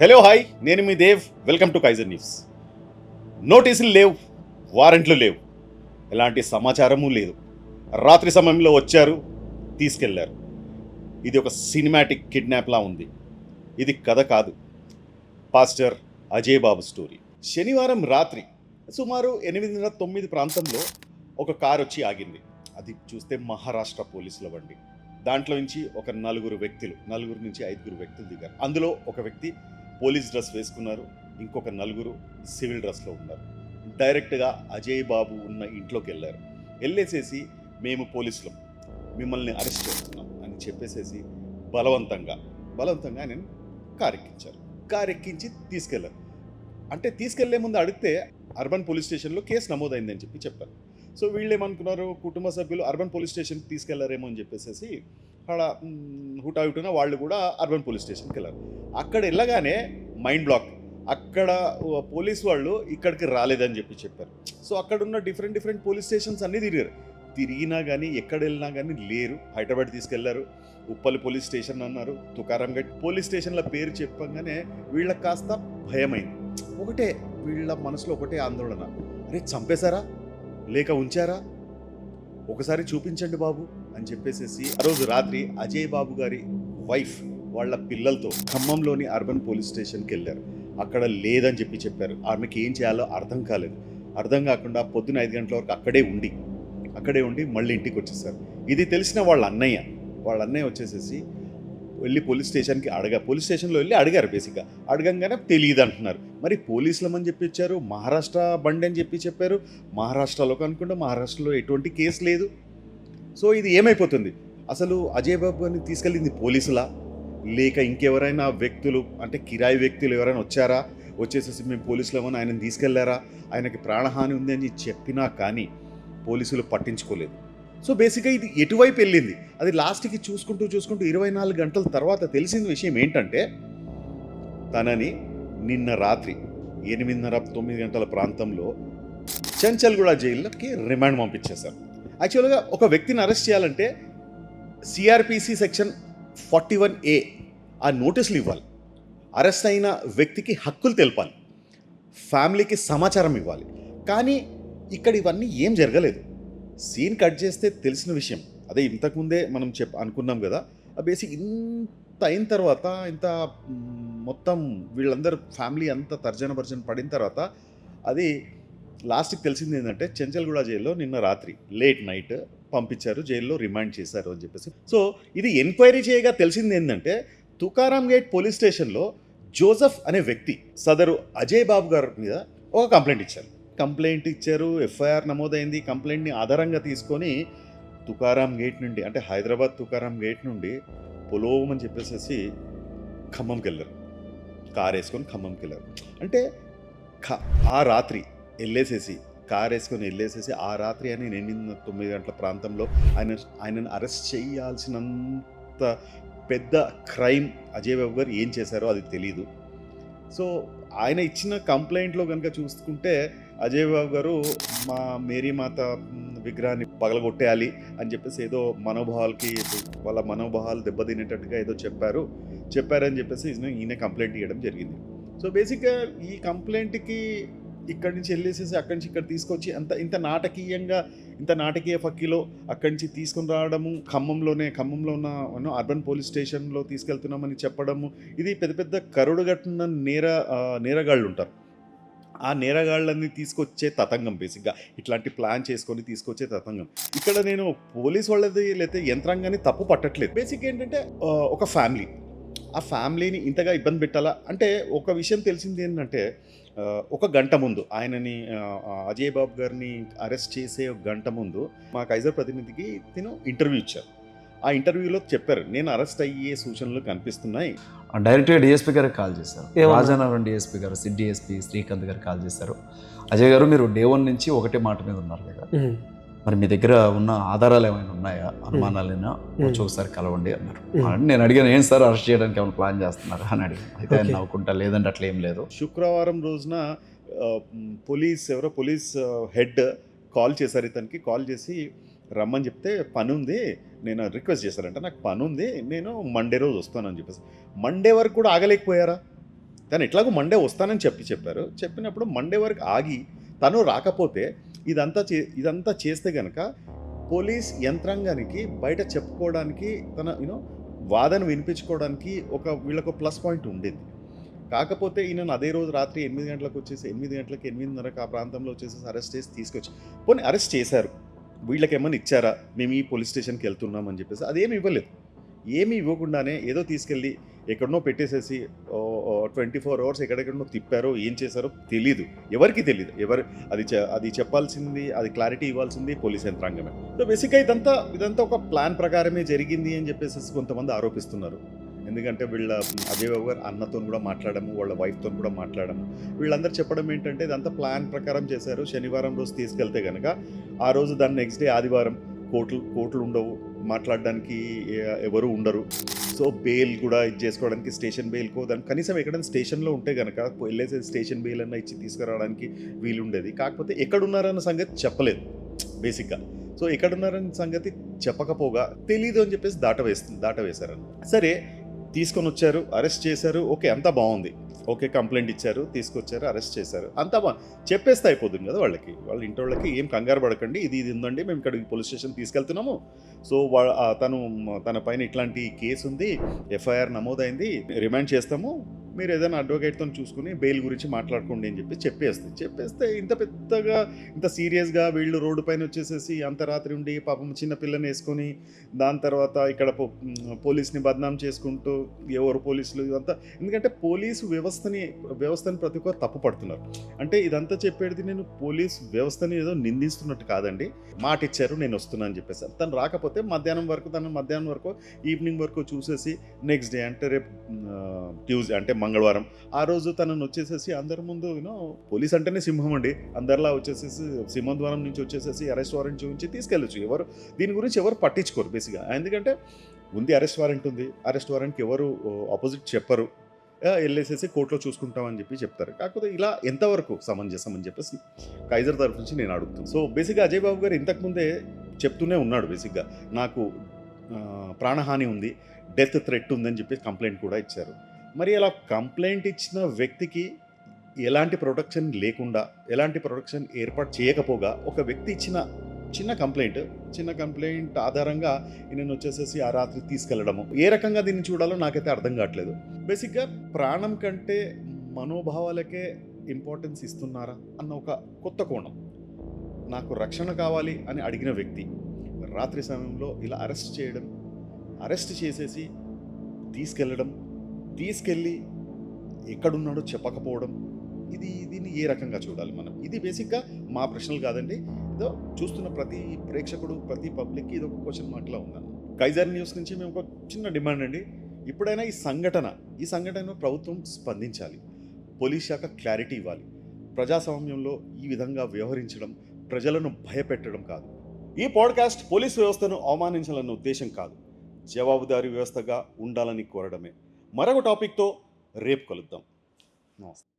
Hello hi నేను మీ Dev. Welcome to Kaizer news నోటీసులు లేవు వారెంట్లు లేవు. ఎలాంటి సమాచారము లేదు. రాత్రి సమయంలో వచ్చారు తీసుకెళ్ళారు. ఇది ఒక సినిమాటిక్ కిడ్నాప్లా ఉంది. ఇది కథ కాదు. పాస్టర్ అజయ్ బాబు స్టోరీ శనివారం రాత్రి సుమారు ఎనిమిదిన్నర తొమ్మిది ప్రాంతంలో ఒక కారు వచ్చి ఆగింది. అది చూస్తే మహారాష్ట్ర పోలీసుల బండి. దాంట్లో నుంచి ఒక నలుగురు వ్యక్తులు నలుగురు నుంచి ఐదుగురు వ్యక్తులు దిగారు. అందులో ఒక వ్యక్తి పోలీస్ డ్రెస్ వేసుకున్నారు. ఇంకొక నలుగురు సివిల్ డ్రెస్లో ఉన్నారు. డైరెక్ట్గా అజయ్ బాబు ఉన్న ఇంట్లోకి వెళ్ళారు. వెళ్ళేసేసి మేము పోలీసులం. మిమ్మల్ని అరెస్ట్ చేస్తున్నాం అని చెప్పేసేసి బలవంతంగా బలవంతంగా నేను కారెక్కించారు. కారెక్కించి కారు ఎక్కించి తీసుకెళ్ళారు. అంటే తీసుకెళ్ళే ముందు అడిగితే అర్బన్ పోలీస్ స్టేషన్లో కేసు నమోదైందని చెప్పి చెప్పారు. సో వీళ్ళు ఏమనుకున్నారు కుటుంబ సభ్యులు అర్బన్ పోలీస్ స్టేషన్కి తీసుకెళ్ళారేమో అని చెప్పేసి అక్కడ హుటా హుటున వాళ్ళు కూడా అర్బన్ పోలీస్ స్టేషన్కి వెళ్ళారు. అక్కడ వెళ్ళగానే మైండ్ బ్లాక్. అక్కడ పోలీస్ వాళ్ళు ఇక్కడికి రాలేదని చెప్పి చెప్పారు. సో అక్కడ ఉన్న డిఫరెంట్ డిఫరెంట్ పోలీస్ స్టేషన్స్ అన్నీ తిరిగారు. తిరిగినా కానీ ఎక్కడ వెళ్ళినా కానీ లేరు. హైదరాబాద్ తీసుకెళ్ళారు. ఉప్పల్ పోలీస్ స్టేషన్ అన్నారు. తుకారాంగఢ్ పోలీస్ స్టేషన్ల పేరు చెప్పగానే వీళ్ళకి కాస్త భయమైంది. ఒకటే వీళ్ళ మనసులో ఒకటే ఆందోళన. అరే చంపేశారా? లేక ఉంచారా? ఒకసారి చూపించండి బాబు. అని చెప్పేసేసి ఆ రోజు రాత్రి అజయ్ బాబు గారి వైఫ్ వాళ్ళ పిల్లలతో ఖమ్మంలోని అర్బన్ పోలీస్ స్టేషన్కి వెళ్ళారు. అక్కడ లేదని చెప్పి చెప్పారు. ఆమెకి ఏం చేయాలో అర్థం కాలేదు. అర్థం కాకుండా పొద్దున ఐదు గంటల వరకు అక్కడే ఉండి అక్కడే ఉండి మళ్ళీ ఇంటికి వచ్చేసారు. ఇది తెలిసిన వాళ్ళ అన్నయ్య. వాళ్ళ అన్నయ్య వచ్చేసేసి వెళ్ళి పోలీస్ స్టేషన్కి అడగా పోలీస్ స్టేషన్లో వెళ్ళి అడిగారు బేసిక్గా. అడగంగానే తెలియదు అంటున్నారు. మరి పోలీసులమని చెప్పి ఇచ్చారు మహారాష్ట్ర బండి అని చెప్పి చెప్పారు. మహారాష్ట్రలో కనుకుంటే మహారాష్ట్రలో ఎటువంటి కేసు లేదు. సో ఇది ఏమైపోతుంది? అసలు అజయ్ బాబుని తీసుకెళ్ళింది పోలీసులా? లేక ఇంకెవరైనా వ్యక్తులు అంటే కిరాయి వ్యక్తులు ఎవరైనా వచ్చారా? వచ్చేసేసి మేము పోలీసులమని ఆయనను తీసుకెళ్ళారా? ఆయనకి ప్రాణహాని ఉంది అని చెప్పినా కానీ పోలీసులు పట్టించుకోలేదు. సో బేసిక్గా ఇది ఎటువైపు వెళ్ళింది? అది లాస్ట్కి చూసుకుంటూ చూసుకుంటూ ఇరవై నాలుగు గంటల తర్వాత తెలిసిన విషయం ఏంటంటే తనని నిన్న రాత్రి ఎనిమిదిన్నర తొమ్మిది గంటల ప్రాంతంలో చంచల్గూడ జైల్లోకి రిమాండ్ పంపించేశారు. యాక్చువల్గా ఒక వ్యక్తిని అరెస్ట్ చేయాలంటే CRPC section forty one A ఆ నోటీసులు ఇవ్వాలి. అరెస్ట్ అయిన వ్యక్తికి హక్కులు తెలపాలి. ఫ్యామిలీకి సమాచారం ఇవ్వాలి. కానీ ఇక్కడ ఇవన్నీ ఏం జరగలేదు. సీన్ కట్ చేస్తే తెలిసిన విషయం. అదే ఇంతకుముందే మనం చెప్ అనుకున్నాం కదా. ఆ బేసిక్ ఇంత అయిన తర్వాత ఇంత మొత్తం వీళ్ళందరూ ఫ్యామిలీ అంతా తర్జన భర్జన పడిన తర్వాత అది లాస్ట్కి తెలిసింది ఏంటంటే చెంచల్గూడ జైల్లో నిన్న రాత్రి లేట్ నైట్ పంపించారు జైల్లో రిమాండ్ చేశారు అని చెప్పేసి. సో ఇది ఎంక్వైరీ చేయగా తెలిసింది ఏంటంటే తుకారాం గేట్ పోలీస్ స్టేషన్లో జోసఫ్ అనే వ్యక్తి సదరు అజయ్ బాబు గారి మీద ఒక కంప్లైంట్ ఇచ్చారు. కంప్లైంట్ ఇచ్చారు ఎఫ్ఐఆర్ నమోదైంది కంప్లైంట్ని ఆధారంగా తీసుకొని తుకారాం గేట్ నుండి అంటే హైదరాబాద్ తుకారాం గేట్ నుండి పొలోమని చెప్పేసేసి చెప్పేసి ఖమ్మంకి వెళ్ళారు కారు వేసుకొని ఖమ్మంకి వెళ్ళారు అంటే ఆ రాత్రి వెళ్ళేసేసి కార్ వేసుకొని వెళ్ళేసేసి ఆ రాత్రి అని ఎనిమిది తొమ్మిది గంటల ప్రాంతంలో ఆయన ఆయనను అరెస్ట్ చేయాల్సినంత పెద్ద క్రైమ్ అజయ్ బాబు గారు ఏం చేశారో అది తెలియదు సో ఆయన ఇచ్చిన కంప్లైంట్లో కనుక చూసుకుంటే అజయ్ బాబు గారు మా మేరీ మాత విగ్రహాన్ని పగలగొట్టేయాలి అని చెప్పేసి ఏదో మనోభావాలకి వాళ్ళ మనోభావాలు దెబ్బతినేటట్టుగా ఏదో చెప్పారు. చెప్పారని చెప్పేసి ఈయన కంప్లైంట్ ఇవ్వడం జరిగింది. సో బేసిక్గా ఈ కంప్లైంట్కి ఇక్కడి నుంచి వెళ్ళేసేసి అక్కడి నుంచి ఇక్కడ తీసుకొచ్చి అంత ఇంత నాటకీయంగా ఇంత నాటకీయ ఫక్కీలో అక్కడి నుంచి తీసుకొని రావడము ఖమ్మంలోనే ఖమ్మంలో ఉన్న అర్బన్ పోలీస్ స్టేషన్లో తీసుకెళ్తున్నామని చెప్పడము ఇది పెద్ద పెద్ద కరుడుగట్టున నేర నేరగాళ్ళు ఉంటారు. ఆ నేరగాళ్ళని తీసుకొచ్చే తతంగం బేసిక్గా. ఇట్లాంటి ప్లాన్ చేసుకొని తీసుకొచ్చే తతంగం. ఇక్కడ నేను పోలీస్ వాళ్ళది లేకపోతే యంత్రాంగాన్ని తప్పు పట్టట్లేదు. బేసిక్ ఏంటంటే ఒక ఫ్యామిలీ. ఆ ఫ్యామిలీని ఇంతగా ఇబ్బంది పెట్టాలా? అంటే ఒక విషయం తెలిసింది ఏంటంటే ఒక గంట ముందు ఆయనని అజయ్ బాబు గారిని అరెస్ట్ చేసే ఒక గంట ముందు మా కైజర్ ప్రతినిధికి తిను ఇంటర్వ్యూ ఇచ్చారు. ఆ ఇంటర్వ్యూలో చెప్పారు నేను అరెస్ట్ అయ్యే సూచనలు కనిపిస్తున్నాయి. డైరెక్ట్గా డిఎస్పీ గారికి కాల్ చేశారు? రాజానగరం డిఎస్పీ గారు సిడ్ డిఎస్పీ శ్రీకాంత్ గారు కాల్ చేశారు. అజయ్ గారు మీరు డే వన్ నుంచి ఒకటే మాట మీద ఉన్నారు కదా. మరి మీ దగ్గర ఉన్న ఆధారాలు ఏమైనా ఉన్నాయా? అనుమానాలైనా? వచ్చి ఒకసారి కలవండి అన్నారు. నేను అడిగాను ఏం సార్ అరెస్ట్ చేయడానికి ఏమైనా ప్లాన్ చేస్తున్నారు? అని అడిగాను. అయితే ఆయన. నవ్వుకుంటా లేదంటే అట్లా ఏం లేదు. శుక్రవారం రోజున పోలీస్ ఎవరో పోలీస్ హెడ్ కాల్ చేశారు ఇతనికి. కాల్ చేసి రమ్మని చెప్తే పని ఉంది నేను రిక్వెస్ట్ చేశారంట నాకు పని ఉంది నేను మండే రోజు వస్తానని చెప్పేసి. మండే వరకు కూడా ఆగలేకపోయారా? తను ఎట్లాగో మండే వస్తానని చెప్పి చెప్పారు. చెప్పినప్పుడు మండే వరకు ఆగి తను రాకపోతే ఇదంతా చే ఇదంతా చేస్తే గనక పోలీస్ యంత్రాంగానికి బయట చెప్పుకోవడానికి తన యూనో వాదన వినిపించుకోవడానికి ఒక వీళ్ళకు ప్లస్ పాయింట్ ఉండేది. కాకపోతే ఈయన అదే రోజు రాత్రి ఎనిమిది గంటలకు వచ్చేసి ఎనిమిది గంటలకు ఎనిమిదిన్నరకు ఆ ప్రాంతంలో వచ్చేసి అరెస్ట్ చేసి తీసుకొచ్చి పోనీ అరెస్ట్ చేశారు. వీళ్ళకి ఇచ్చారా? మేము ఈ పోలీస్ స్టేషన్కి వెళ్తున్నాం అని చెప్పేసి. అదేమి ఇవ్వలేదు. ఏమీ ఇవ్వకుండానే ఏదో తీసుకెళ్ళి ఎక్కడనో పెట్టేసేసి ట్వంటీ ఫోర్ అవర్స్ ఎక్కడెక్కడనో తిప్పారో ఏం చేశారో తెలీదు. ఎవరికి తెలియదు ఎవరు అది అది చెప్పాల్సింది అది క్లారిటీ ఇవ్వాల్సింది పోలీస్ యంత్రాంగమే. సో బేసిక్గా ఇదంతా ఇదంతా ఒక ప్లాన్ ప్రకారమే జరిగింది అని చెప్పేసి కొంతమంది ఆరోపిస్తున్నారు. ఎందుకంటే వీళ్ళ అజయ్ బాబు గారు అన్నతో కూడా మాట్లాడము వాళ్ళ వైఫ్తో కూడా మాట్లాడము. వీళ్ళందరూ చెప్పడం ఏంటంటే ఇదంతా ప్లాన్ ప్రకారం చేశారు. శనివారం రోజు తీసుకెళ్తే కనుక ఆ రోజు దాని నెక్స్ట్ డే ఆదివారం కోట్లు కోట్లు ఉండవు. మాట్లాడడానికి ఎవరు ఉండరు. సో బెయిల్ కూడా ఇది చేసుకోవడానికి స్టేషన్ బెయిల్కో దాని కనీసం ఎక్కడైనా స్టేషన్లో ఉంటే కనుక వెళ్ళేసి స్టేషన్ బెయిల్ అన్న ఇచ్చి తీసుకురావడానికి వీలుండేది. కాకపోతే ఎక్కడున్నారన్న సంగతి చెప్పలేదు బేసిక్గా. సో ఎక్కడున్నారన్న సంగతి చెప్పకపోగా తెలీదు అని చెప్పేసి దాట వేస్తుంది దాట సరే తీసుకొని వచ్చారు అరెస్ట్ చేశారు. ఓకే అంతా బాగుంది. ఓకే కంప్లైంట్ ఇచ్చారు తీసుకొచ్చారు అరెస్ట్ చేశారు. అంతా బా చెప్పేస్తే అయిపోతుంది కదా వాళ్ళకి. వాళ్ళ ఇంటి వాళ్ళకి ఏం కంగారు పడకండి. ఇది ఇది ఉందండి మేము ఇక్కడ పోలీస్ స్టేషన్ తీసుకెళ్తున్నాము. సో వా తను తన పైన ఇట్లాంటి కేసు ఉంది. ఎఫ్ఐఆర్ నమోదైంది. రిమాండ్ చేస్తాము. మీరు ఏదైనా అడ్వకేట్తో చూసుకుని బెయిల్ గురించి మాట్లాడుకోండి అని చెప్పి చెప్పేస్తే చెప్పేస్తే ఇంత పెద్దగా ఇంత సీరియస్గా వీళ్ళు రోడ్డు పైన వచ్చేసేసి అంత రాత్రి ఉండి పాపం చిన్న పిల్లని వేసుకొని దాని తర్వాత ఇక్కడ పో- పోలీస్ని బదనాం చేసుకుంటూ ఎవరు పోలీసులు ఇదంతా ఎందుకంటే పోలీసు వ్యవస్థని వ్యవస్థని ప్రతి ఒక్కరు తప్పు పడుతున్నారు. అంటే ఇదంతా చెప్పేది నేను పోలీస్ వ్యవస్థని ఏదో నిందిస్తున్నట్టు కాదండి. మాట ఇచ్చారు నేను వస్తున్నాను అని చెప్పేసి. తను రాకపోతే మధ్యాహ్నం వరకు తను మధ్యాహ్నం వరకు ఈవినింగ్ వరకు చూసేసి నెక్స్ట్ డే అంటే రేపు ట్యూస్డే అంటే మంగళవారం. ఆ రోజు తనను వచ్చేసేసి అందరి ముందు యూనో పోలీస్ అంటేనే సింహం అండి. అందరిలా వచ్చేసేసి సింహద్వారం నుంచి వచ్చేసేసి అరెస్ట్ వారెంట్ చూపించి తీసుకెళ్ళచ్చు. ఎవరు దీని గురించి ఎవరు పట్టించుకోరు బేసిక్గా ఎందుకంటే ఉంది అరెస్ట్ వారెంట్ ఉంది. అరెస్ట్ వారెంట్కి ఎవరు ఆపోజిట్ చెప్పరు. వెళ్ళేసేసి కోర్టులో చూసుకుంటామని చెప్పి చెప్తారు. కాకపోతే ఇలా ఎంతవరకు సమంజసం అని చెప్పేసి కైజర్ తరఫు నుంచి నేను అడుగుతాను సో బేసిక్గా అజయ్ బాబు గారు ఇంతకుముందే చెప్తూనే ఉన్నాడు బేసిక్గా నాకు ప్రాణహాని ఉంది డెత్ థ్రెట్ ఉందని చెప్పి కంప్లైంట్ కూడా ఇచ్చారు. మరి అలా కంప్లైంట్ ఇచ్చిన వ్యక్తికి ఎలాంటి ప్రొటెక్షన్ లేకుండా ఎలాంటి ప్రొటెక్షన్ ఏర్పాటు చేయకపోగా ఒక వ్యక్తి ఇచ్చిన చిన్న కంప్లైంట్ చిన్న కంప్లైంట్ ఆధారంగా నేను వచ్చేసేసి ఆ రాత్రి తీసుకెళ్ళడము. ఏ రకంగా దీన్ని చూడాలో నాకైతే అర్థం కావట్లేదు. బేసిక్గా ప్రాణం కంటే మనోభావాలకే ఇంపార్టెన్స్ ఇస్తున్నారా అన్న ఒక కొత్త కోణం. నాకు రక్షణ కావాలి అని అడిగిన వ్యక్తి రాత్రి సమయంలో ఇలా అరెస్ట్ చేయడం అరెస్ట్ చేసేసి తీసుకెళ్ళడం తీసుకెళ్ళి ఎక్కడున్నాడో చెప్పకపోవడం ఇది దీన్ని ఏ రకంగా చూడాలి మనం? ఇది బేసిక్గా మా ప్రశ్నలు కాదండి. ఏదో చూస్తున్న ప్రతి ప్రేక్షకుడు ప్రతి పబ్లిక్కి ఇది ఒక క్వశ్చన్ మార్క్లా ఉందన్న కైజర్ న్యూస్ నుంచి మేము ఒక చిన్న డిమాండ్ అండి. ఇప్పుడైనా ఈ సంఘటన ఈ సంఘటన ప్రభుత్వం స్పందించాలి. పోలీస్ శాఖ క్లారిటీ ఇవ్వాలి. ప్రజాస్వామ్యంలో ఈ విధంగా వ్యవహరించడం ప్రజలను భయపెట్టడం కాదు. ఈ పాడ్కాస్ట్ పోలీస్ వ్యవస్థను అవమానించాలన్న ఉద్దేశం కాదు. జవాబుదారీ వ్యవస్థగా ఉండాలని కోరడమే. మరొక టాపిక్తో రేపు కలుద్దాం. నమస్తే.